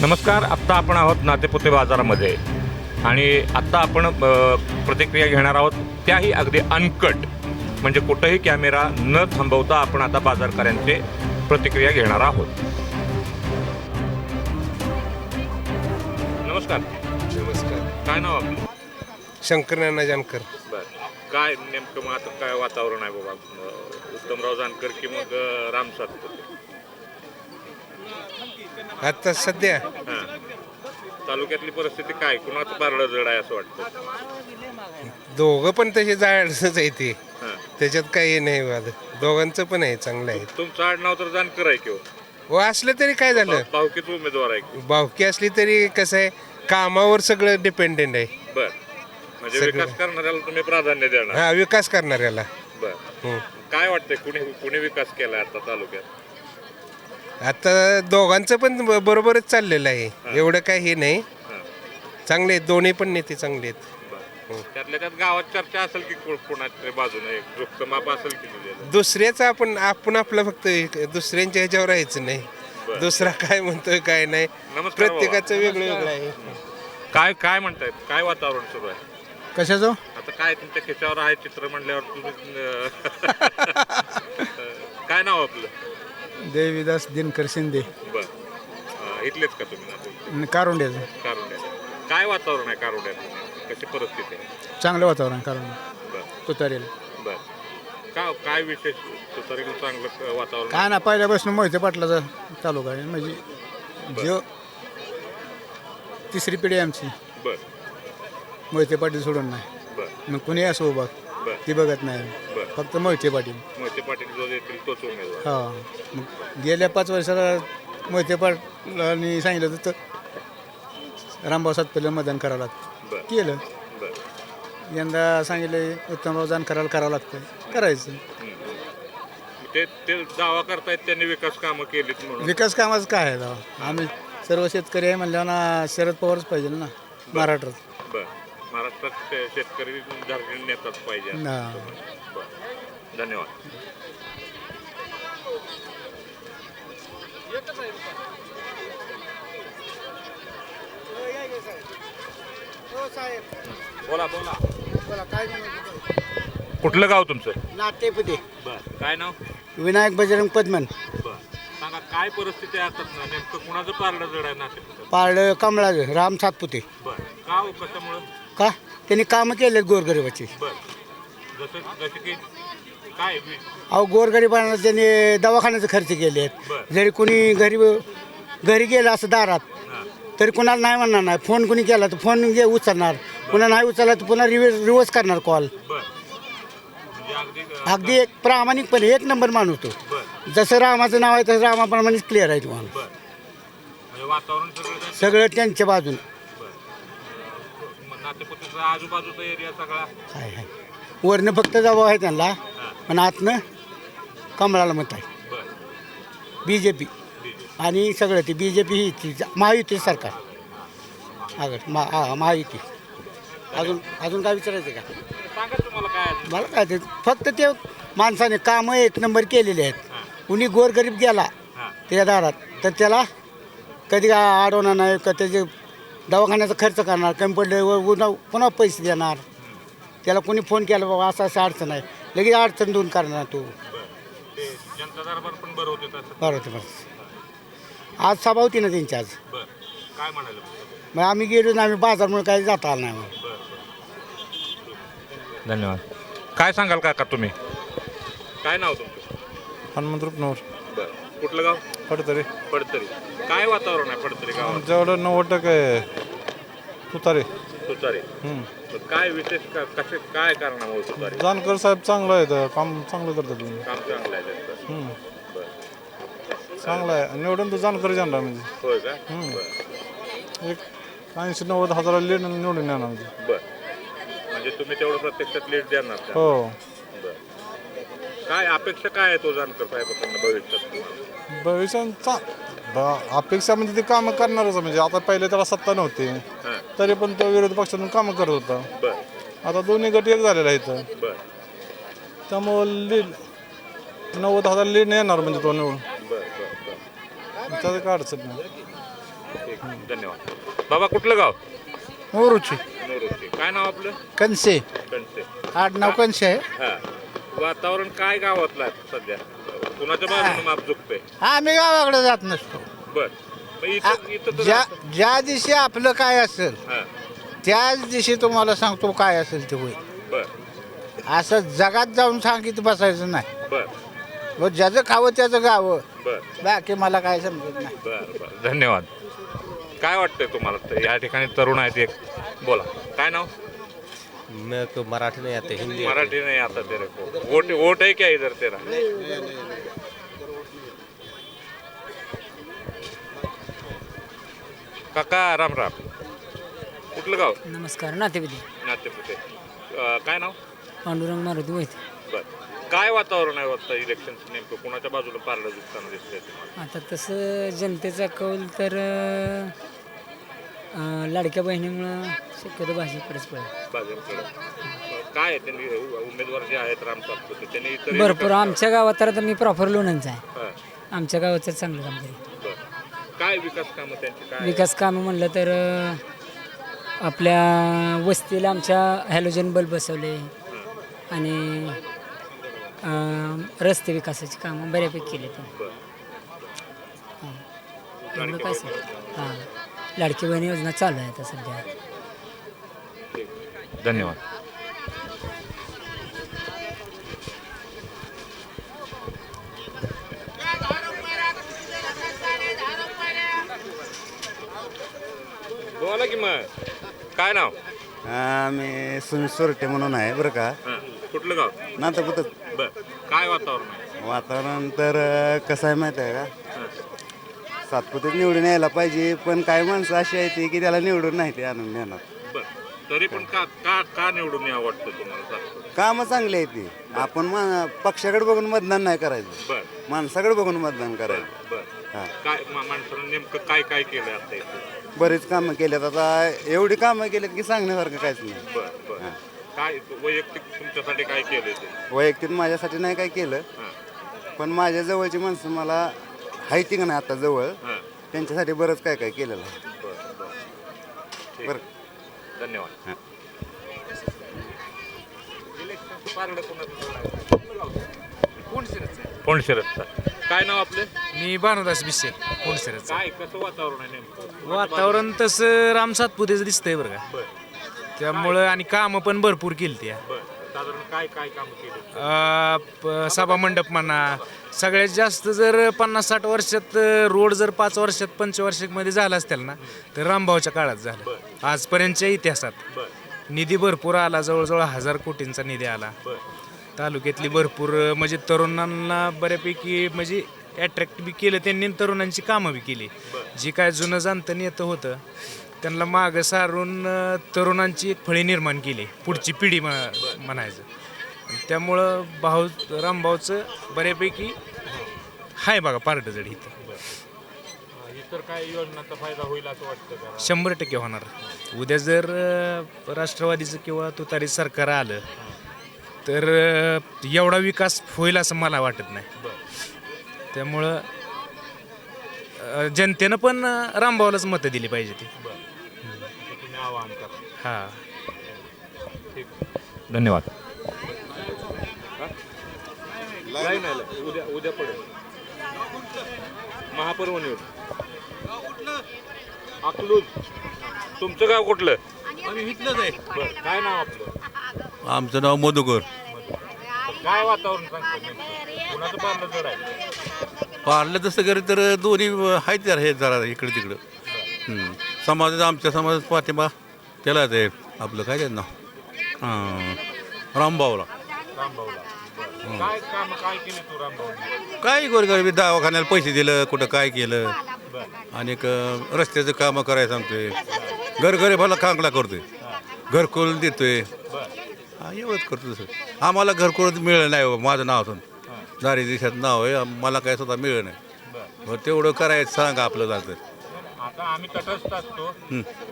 नमस्कार आत्ता आपण आहोत नातेपुते बाजारामध्ये. आणि आत्ता आपण प्रतिक्रिया घेणार आहोत त्याही अगदी अनकट म्हणजे कुठंही कॅमेरा न थांबवता आपण आता बाजारकऱ्यांचे प्रतिक्रिया घेणार आहोत. नमस्कार. नमस्कार. काय नाव आपलं? शंकर नाना जानकर. बरं. काय नेमकं मग आता काय वातावरण आहे बाबा? उत्तमराव जानकर की मग राम सातपुते. आता सध्या. हां. तालुक्यातली परिस्थिती काय? कुणाचं पारडं जड आहे असं वाटतं? दोघं पण तसे जायचंच आहे ते. हां. त्याच्यात काही नाही वाद दोघांचं पण आहे चांगलं आहे. तुमचं आडनाव तर जानकर आहे की हो? व असलं तरी काय झालं? भावकीच उमेदवार आहे की? बावकी असली तरी कसं आहे कामावर सगळं डिपेंडेंट आहे. बर. म्हणजे. विकास करणाऱ्याला तुम्ही प्राधान्य देणार. हा विकास करणाऱ्याला. बर. हं. काय वाटतंय कुणी कुणी विकास केलाय आता तालुक्यात? आता दोघांचं पण ब- बरोबरच चाललेलं आहे. एवढं काही हे नाही. चांगले आहेत दोन्ही पण नेते चांगले आहेत. त्यातल्या त्यात गावात चर्चा असेल की को- कोणाच्या बाजूने एक माप असेल की दिलेलं दुसऱ्याचं आपण आपण आपलं फक्त एक- दुसऱ्यांच्या ह्याच्यावर राहायचं नाही. दुसरा काय म्हणतोय काय नाही. नमस्कार बाबा. प्रत्येकाचं वेगळं वेगळं आहे. काय काय म्हणतायत? काय वातावरण सुरू आहे? कशाचं? आता काय तुमच्या खिच्यावर आहे चित्र म्हणल्यावर तुम्ही अं, काय नाव आपलं? देवीदास दिनकर शिंदे. बर. अं, इथलेच का तुम्ही? कारुंड्याचं. कारुंड्यात काय वातावरण आहे कारुंड्यात? कशी परिस्थिती आहे? चांगलं वातावरण कारुंड. बर. तुतारेल. बर. का काय विशेष तुतारीला चांगलं वातावरण? काय ना पहिल्यापासून मोहिते पाटलाचा तालुका आहे. म्हणजे जो तिसरी पिढी आहे आमची. बर. मोहिते पाटील सोडून नाही. बर. मग कुणी असो उभा? बर. ती बघत नाही. बर. फक्त मोहिते पाटील. मोहिते पाटील जो देतील तोच उमेदवार. हा. मग गेल्या पाच वर्षाला मोहिते पाटलांनी सांगितलं होतं तर रामभाऊ सातपल्लीला मतदान करावं लागतं. बर. केलं. बर. यंदा सांगितलं उत्तमराव जाण करायला करावं लागतं करायचं. ते ते दावा करतायत त्यांनी विकास कामं केलीत म्हणून. विकास कामाचं काय आहे दावा? आम्ही सर्व शेतकरी आहे म्हणल्यावर ना शरद पवारच पाहिजे ना महाराष्ट्रात. बर. महाराष्ट्रात शे- शेतकरी झारखंड नेताच पाहिजे. ना. बर. धन्यवाद. बोला बोला. कुठलं गाव तुमचं? नातेपुते. बर. काय नाव? विनायक बजरंग पद्मन. बर. सांगा काय परिस्थिती ना? नेमकं कुणाचं पारडं जड आहे नाशिक पारड कमळाचं राम सातपुते. बर. का हो कशामुळं? का? त्यांनी कामं केलेत गोरगरिबाची. बर. जसं जसं की काय अहो गोरगरिबांना त्यांनी दवाखान्याचे खर्च केले. आहेत. जरी कुणी घरी घरी गेलं असं दारात तरी कुणाला नाही म्हणणार नाही. फोन कुणी केला तर फोन घे उचलणार. पुन्हा नाही उचलला तर पुन्हा रिव्हर्स रिव्हर्स करणार कॉल. म्हणजे अगदी एक प्रामाणिकपणे एक नंबर माणूस तो. जसं रामाचं नाव आहे तसं रामाप्रमाणेच क्लिअर आहे तुम्हाला. म्हणजे वातावरण सगळं त्यांचं- सगळं त्यांच्या बाजून. नातेपुतीचा आजूबाजूचा एरिया सगळा? वरनं फक्त जबाब आहे त्यांना. पण आतनं कमळाला मत आहे. बी जे पी आणि सगळं ते बी जे पी ही ती महायुती सरकार. अगं मा हा, महायुती. अजून अजून काय विचारायचं का? सांगा तुम्हाला काय? मला काय ते फक्त ते माणसाने कामं एक नंबर केलेले आहेत. कुणी गोरगरीब गेला त्याच्या दारात तर त्याला कधी काय अडवणार नाही का त्याचे दवाखान्याचा खर्च करणार कमी पडले पुन्हा पुन्हा पैसे देणार. त्याला कोणी फोन केला बाबा असं असं अडचण आहे. लगेच अडचण दूर करणार तू. बर ते जनता दरबार पण बरं होते तसं बरं होते बरं आज सभा होती ना त्यांची आज. बर. काय म्हणाले मग? आम्ही गेलो ना आम्ही बाजारमुळे काही जाता आलं नाही मग. धन्यवाद. काय सांगाल काका तुम्ही? काय नाव तुमचं? हनुमंत रुपनवर बर. कुठलं गाव? पडतरे पडतरी काय वातावरण आहे पडतरी गावात? आमच्याकडं नव्वद टक्के तुतारे. तुतारी. हम्म. काय विशेष का कसे काय कारणामुळे तुतारी जानकर साहेब चांगलं आहे तर काम चांगलं करतात तुम्ही. काम चांगलं आहे त्यांचं. हम्म. बर. चांगलं आहे. निवडून तर जानकर जाणार म्हणजे. होय का? हम्म. बर. एक ऐंशी नव्वद हजार लीड निवडून येणार म्हणजे. बर. म्हणजे तुम्ही तेवढं प्रत्यक्षात लीड देणार का? हो. बर. काय अपेक्षा काय आहे तो जानकर साहेबांना भविष्यात? भविष्यात चा ब- अपेक्षा म्हणजे ते कामं करणारच. म्हणजे आता पहिले त्याला सत्ता नव्हती. हां. तरी पण तो विरोधी पक्षातून कामं करत होता. बर. आता दोन्ही गट एक झालेला आहे इथं. बर. त्यामुळं लीड नव्वद हजार लीड येणार म्हणजे तो निवडून. बर बर बर. त्याचं काय अडचण नाही. ठीक धन्यवाद. बाबा कुठलं गाव? मोरूची नोरोची. काय नाव आपलं? कनसे कणसे. आडनाव कनसे आहे. हा. वातावरण काय गावातलं आहे सध्या? कुणाच्या बाजूने माप झुकतंय आम्ही गावाकडे जात नसतो. बर. मग इथं इथं तर ज्या ज्या दिवशी आपलं काय असेल हा. त्याच दिवशी तुम्हाला सांगतो काय असेल ते होईल. बर. असं जगात जाऊन सांगित बसायचं नाही. बर. व ज्याचं खावं त्याचं गावं. बर. बाकी मला काय समजत नाही. बर बर. धन्यवाद. काय वाटतंय तुम्हाला? तर या ठिकाणी तरुण आहेत एक. बोला. काय नाव? मैं तो मराठी नहीं आते हिंदी आते। मराठी नहीं आता तेरे को. वोट वोट है क्या इधर तेरा? काका राम राम. कुठलं गाव? नमस्कार नातेवाईक. नातेपुते अं, काय नाव? पांडुरंग मारुती माहिती बर. काय वातावरण आहे वाटतं इलेक्शन नेमकं? कोणाच्या बाजूला पारडं झुकताना दिसतंय तुम्हाला? आता तसं जनतेचा कौल तर अं, लाडक्या बहिणीमुळं शक्यतो भाजपकडेच पडेल. भाजपकडे. अं, काय आहे त्यांनी उ- उमेदवार जे आहेत राम सातपुते त्यांनी इतर भरपूर. आमच्या गावात तर आता मी प्रॉपर लोणंदचा आहे. हां, आमच्या गावाचं चांगलं काम बर. काय विकास कामं त्यांची? काय? विकास कामं म्हणलं तर अं, आपल्या वस्तीला आमच्या हॅलोजन बल्ब बसवले आणि अं, रस्ते विकासाची कामं बऱ्यापैकी केले ते. बर. एवढं काय सांग? हां. लाडकी बहीण योजना चालू आहे आता सध्या. धन्यवाद. बोला की मग. काय नाव? आम्ही सुनील सोरटे म्हणून आहे बरं का? हां, कुठलं गाव? नातं बर. काय वातावरण आहे? वातावरण तर अं, कसं आहे माहिती आहे का? सातपुतीत निवडून यायला पाहिजे पण काही माणसं अशी आहेत ती की त्याला निवडून नाही ते आणून देणार. बर. तरी पण का का का निवडून यावं वाटतं तुम्हाला? कामं चांगली आहेत ती. आपण मा- पक्षाकडे बघून मतदान नाही करायचं. बर. माणसाकडे बघून मतदान करायचं. बर हां. काय मा- माणसानं नेमकं काय काय केलं आता इथे? बरीच कामं केल्यात. आता एवढी कामं केल्यात की सांगण्यासारखं काहीच नाही. बर बर. काय वैयक्तिक तुमच्यासाठी काय केलं ते? वैयक्तिक माझ्यासाठी नाही काय केलं. पण माझ्या जवळची माणसं मला हायती का नाही आता जवळ हां. त्यांच्यासाठी बरंच काय काय केलेलं आहे. बर बर. ठीक. बरं. धन्यवाद. हां. कोण शिरतचा काय नाव आपलं? मी भानुदास बिसे कोणसरच काय कसं वातावरण आहे नेमकं? वातावरण तसं राम सातपुतेच दिसतंय बरं का. बर. त्यामुळं आणि कामं पण भरपूर केली ती बर. साधारण काय काय काम केलं? सभा मंडप म्हणा. सगळ्यात जास्त जर पन्नास साठ वर्षात अं, रोड जर पाच वर्षात पंचवार्षिकमध्ये झाला असतील ना तर रामभाऊच्या काळात झालं. आजपर्यंतच्या इतिहासात. बर. निधी भरपूर आला जवळजवळ हजार कोटींचा निधी आला. बर. तालुक्यातली भरपूर म्हणजे तरुणांना बऱ्यापैकी म्हणजे अट्रॅक्ट बी केलं त्यांनी आणि तरुणांची कामं बी केली. जी काय जुनं जाणतं नेतं होतं त्यांना मागं सारून अं, तरुणांची एक फळी निर्माण केली पुढची पिढी म्ह- म्हणायचं. आणि त्यामुळं भाऊ रामभाऊचं बऱ्यापैकी हाय बघा पार्टजड इथं. इतर काय योजनांचा फायदा होईल असं वाटतं का? शंभर टक्के होणार. उद्या जर अं, राष्ट्रवादीचं किंवा तुतारी सरकार आलं तर एवढा विकास होईल असं मला वाटत नाही. त्यामुळं अं, जनतेनं पण रामभाऊलाच मतं दिली पाहिजे ती. तुम्ही आवाहन करा हां. धन्यवाद. उद्या उद्या पडेल. महापर्वणीवर. अकलूज. तुमचं गाव कुठलं? बरं, काय नाव आपलं? आमचं नाव मधुकर. काय वातावरण सांगतं नेमकं? कुणाचं पारलं जड आहे? पार्लं तसं करे तर दोन्ही आहेत जरा हे जरा इकडे तिकडं. समाजात आमच्या समाजात पाठिंबा त्याला ते आपलं. काय त्याचं नाव? हां. रामभाऊला रामभाऊला बरं. काय काम काय केले तू रामभाऊ काय गोरगरिबी दवाखान्याला पैसे दिलं कुठं काय केलं. आणि रस्त्याचं कामं करायला सांगतोय. घरगरीबाला कांगला करतोय. घरकुल देतोय. हा एवढंच करतो तसं आम्हाला घरकुल मिळलं नाही हो, माझं नाव असून. दारी देशात नाव आहे मला काय स्वतः मिळलं नाही. मग तेवढं करायचं सांगा आपलं जातं. आता आम्ही तटस्थ असतो.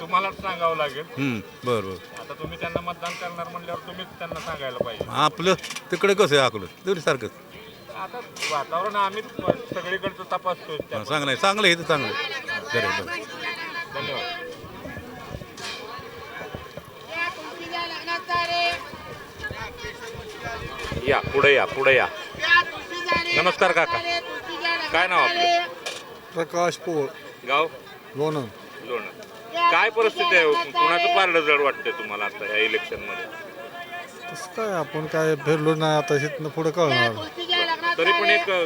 तुम्हालाच सांगावं लागेल. बरं बरं. आता तुम्ही त्यांना मतदान करणार म्हणल्यावर तुम्हीच त्यांना सांगायला पाहिजे. आपलं तिकडे कसं आहे आपलं? तेवढी सारखंच आता वातावरण आम्ही सगळीकडचं तपासतोय. हा, चांगलं आहे चांगलं आहे इथं चांगलं आहे. बरं बरं. धन्यवाद. या पुढे या पुढे या. नमस्कार काका. काय नाव आपलं? प्रकाश पोळ. गाव? लोणंद. लोणं काय परिस्थिती आहे कुणाचं पारडं जड वाटतंय तुम्हाला आता या इलेक्शनमध्ये तसं काय आपण काय फिरलो नाही आता इथनं पुढे कळणार. तरी पण एक अ,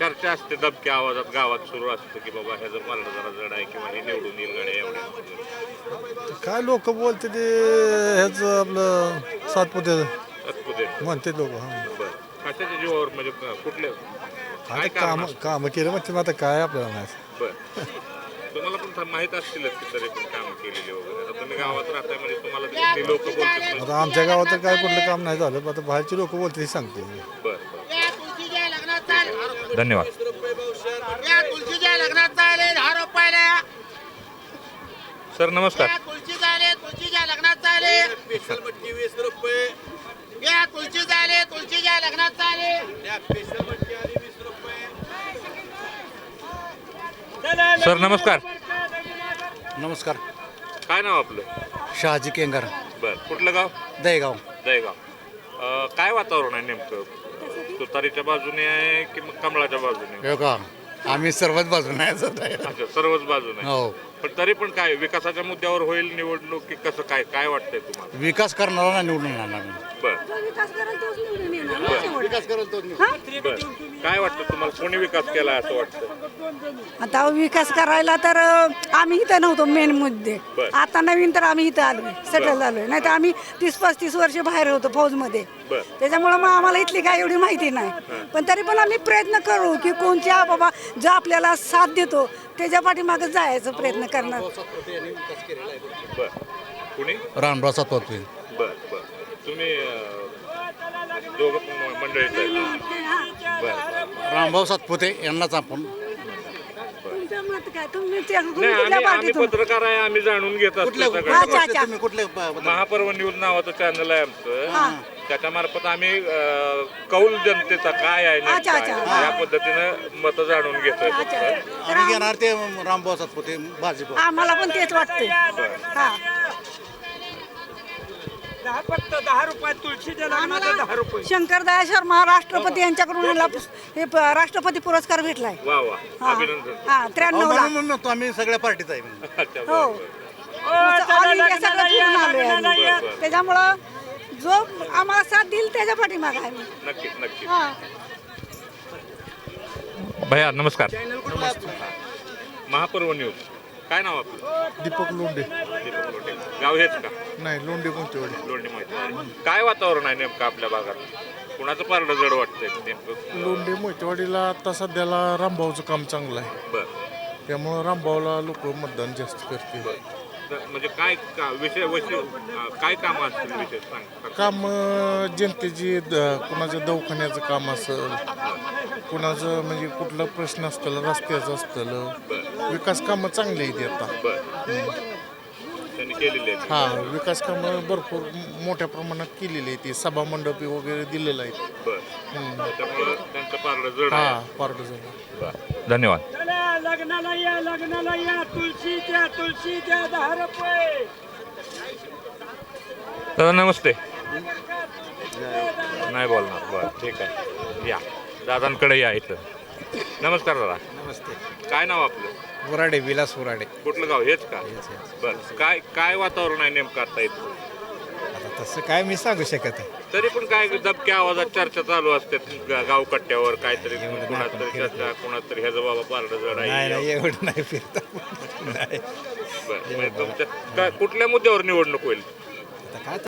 चर्चा असते दबक्या आवाजात गावात सुरू असतं की बाबा ह्याचं पारडं जरा जड आहे किंवा हे निवडून येईल गड्या एवढ्या काय लोक बोलते ते ह्याचं आपलं सातपुते म्हणते लोक हा. बरं. कशाच्या जीवावर म्हणजे कुठले? काय काम काम? केलं म्हणते मग आता काय आपल्याला नाही. बर. तुम्हाला पण था- माहीत असतीलच की तरी पण काम केलेली वगैरे. आता तुम्ही गावात राहताय म्हणजे तुम्हाला ते लोक बोलतात आता आमच्या गावात तर काय कुठलं काम नाही झालं आता बाहेरची लोक बोलते सांगते. बर धन्यवाद. सर नमस्कार. सर नमस्कार. नमस्कार. काय नाव आपलं? शहाजी केंगार. बर कुठलं गाव? दहेगाव. दहेगाव. अं, काय वातावरण आहे नेमकं? तुतारीच्या बाजूने आहे की मग कमळाच्या बाजूने? हो का? आम्ही सर्वच बाजूने आहे सध्या. अच्छा सर्वच बाजूने हो. पण तरी पण काय विकासाच्या मुद्द्यावर होईल निवडणूक की कसं काय काय वाटतंय तुम्हाला? विकास करणारा निवडून आम्ही. बर. विकास करायला तोच निवडून येणार ना शेवटी. बर. काय वाटतं तुम्हाला? कोणी विकास केला असं वाटतं? आता विकास करायला तर अं, आम्ही इथं नव्हतो मेन मुद्दे. बर. आता नवीन तर आम्ही इथं आलोय सेटल झालोय. नाही तर आम्ही तीस पस्तीस वर्ष बाहेर होतो फौजमध्ये. बर. त्याच्यामुळं मग आम्हाला इथली काय एवढी माहिती नाही. पण तरी पण आम्ही प्रयत्न करू की कोणत्या बाबा जो आपल्याला साथ देतो त्याच्या पाठीमागे जायचा प्रयत्न करणार. बर. कुणी? रामराव सातवते. बर बर. तुम्ही अं, दोघं पण मंडळीत आहेत बर रामभाऊ सातपुते यांनाच आपण. तुमचं मत काय? तुम्ही त्या- तुम्ही नाही कुठल्या आम्ही आम्ही पार्टीतून पत्रकार आहे आम्ही जाणून घेत असतो सगळं. अच्छा अच्छा. कुठले महापर्व न्यूज नावाचं चॅनल आहे आमचं. त्याच्या मार्फत आम्ही अं, कौल जनतेचा काय आहे नेमका अच्छा, अच्छा. आहे, या पद्धतीनं मत जाणून घेतोय फक्त. आम्ही घेणार ते रामभाऊ सातपुते भाजप आम्हाला पण तेच वाटतंय. हा. शंकरदया शर्मा राष्ट्रपती यांच्याकडून पुस- हे प- राष्ट्रपती पुरस्कार भेटलाय. वा वा. हा. अभिनंदन. हा त्र्याण्णव ला म्हणतो आम्ही सगळ्या पार्टीचा आहे अच्छा, हो. बरं, बरं. ऑल इंडिया सगळं फिरून आलोय आम्ही. बरं, बरं. त्याच्यामुळं जो आम्हाला साथ देईल त्याच्या पाठीमागे आहे. आम्ही. नक्कीच नक्कीच हा. भैया नमस्कार. महापर्व न्यूज. काय नाव आपलं? दीपक लोंढे. दीपक लोंढे. गाव हेच का? नाही लोंढे कोणते लोंढे माहिती. काय वातावरण आहे नेमकं आपल्या भागात? कुणाचं पारडं जड वाटतंय नेमकं? लोंढे मोठेवाडीला आता सध्याला रामभाऊचं काम चांगलं आहे. बर. त्यामुळं रामभाऊला लोक मतदान जास्त करते तर म्हणजे काय का विषय काय काम असतील विषय? सांग. काम जनतेची द- कुणाचं दवाखान्याचं काम असेल कुणाचं म्हणजे कुठला प्रश्न असतं रस्त्याचं असतं विकास कामं चांगली आहेत आता. बर. त्यांनी केलेले आहेत. हा विकास कामं भरपूर मोठ्या प्रमाणात केलेली आहे ती सभा मंडपी वगैरे दिलेलं आहे बर. त्याच्यामुळं त्यांचं पारडं जड हा. धन्यवाद. लग्नाला या लग्नाला या. तुळशी द्या तुळशी द्या दहा रुपये. दादा नमस्ते. नाही. बोलणार. बरं ठीक आहे. या. दादांकडे या इथं. नमस्कार दादा. नमस्ते. काय नाव आपलं? वराडे विलास वराडे. कुठलं गाव? हेच का? बरं. काय काय वातावरण आहे नेमकं आता इथं? तसं काय मी सांगू शकत आहे तरी पण काय दबक्या आवाजात चर्चा चालू असते. गा- गावकट्ट्यावर काहीतरी कुणाच तरी चर्चा कुणाच तरी ह्याचं बाबा पारडं जड नाही आहे नाही एवढं नाही फिरता नाही. बरं म्हणजे तुमच्या काय- कुठल्या मुद्द्यावर निवडणूक होईल? आता काय